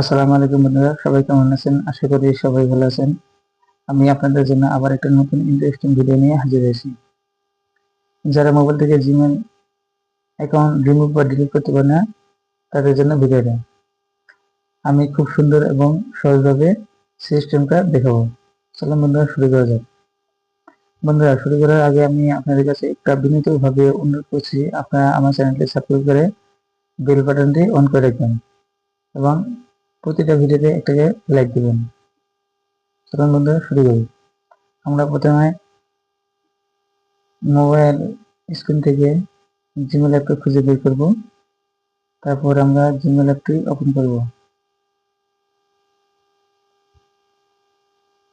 আসসালামু আলাইকুম বন্ধুরা, সবাই কেমন আছেন? আশা করি সবাই ভালো আছেন। আমি আপনাদের জন্য আবার একটা নতুন ইন্টারেস্টিং ভিডিও নিয়ে হাজির হয়েছি। যারা মোবাইল থেকে জিমেল অ্যাকাউন্ট রিমুভ বা ডিলিট করতে পারে না, তাদের জন্য ভিডিওটা আমি খুব সুন্দর এবং সহজভাবে সিস্টেমটা দেখাবো। চলো বন্ধুরা, শুরু করা যাক। বন্ধুরা, শুরু করার আগে আমি আপনাদের কাছে একটা বিনীতভাবে অনুরোধ করছি, আপনারা আমার চ্যানেলটি সাবস্ক্রাইব করে বেল বাটনটি অন করে রাখবেন এবং প্রতিটা ভিডিওতে একটাকে লাইক দিবেন। চলুন বন্ধুরা, শুরু করি। আমরা প্রথমে মোবাইল স্ক্রিন থেকে জিমেল অ্যাপটা খুঁজে বের করব। তারপর আমরা জিমেল অ্যাপটি ওপেন করব।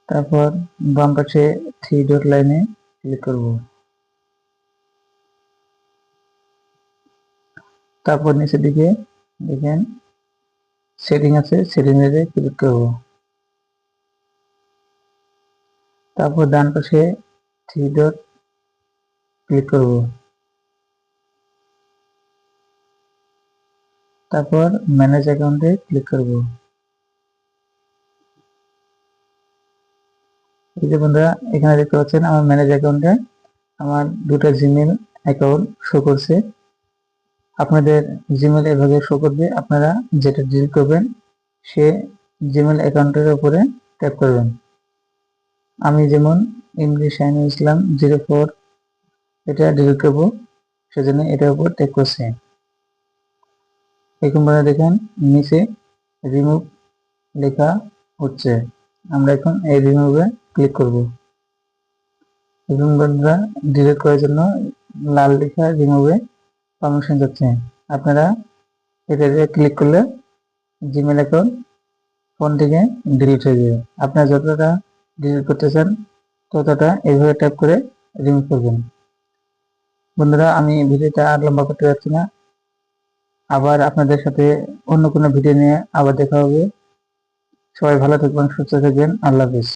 তারপর বাম পাশে থ্রি ডট লাইনে ক্লিক করব। তারপর নিচের দিকে দেখেন সেটিং আছে সেটিং এ ক্লিক করব। তারপর ডান পাশে থ্রি ডট ক্লিক করব। তারপর ম্যানেজ অ্যাকাউন্টে ক্লিক করব। এই যে বন্ধুরা, এখানে দেখতে পাচ্ছেন আমার ম্যানেজ অ্যাকাউন্টে আমার দুটো জিমেল অ্যাকাউন্ট শো করছে। আপনাদের জিমেল এভাবে শো করবে, আপনারা যেটা ডিলিট করবেন, সে জিমেল অ্যাকাউন্টের উপরে ট্যাপ করবেন। আমি যেমন ইমরি শাহিন ইসলাম জিরো ফোর এটা ডিলিট করব, সেজন্য এটার উপর ট্যাপ করছি। বলে দেখেন, নিচে রিমুভ লেখা হচ্ছে। আমরা এখন এই রিমুভে ক্লিক করব। বন্ধুরা ডিলিট করার জন্য লাল লেখা রিমুভে পারমিশন যাচ্ছে আপনারা এটাতে ক্লিক করলে জিমেল অ্যাকাউন্ট ফোন থেকে ডিলিট হয়ে যাবে। আপনারা যতটা ডিলিট করতে চান, ততটা এইভাবে ট্যাপ করে রিমুভ করবেন। বন্ধুরা, আমি ভিডিওটা আর লম্বা করতে যাচ্ছি না। আবার আপনাদের সাথে অন্য কোনো ভিডিও নিয়ে আবার দেখা হবে। সবাই ভালো থাকবেন, সুস্থ থাকবেন। আল্লাহ হাফিজ।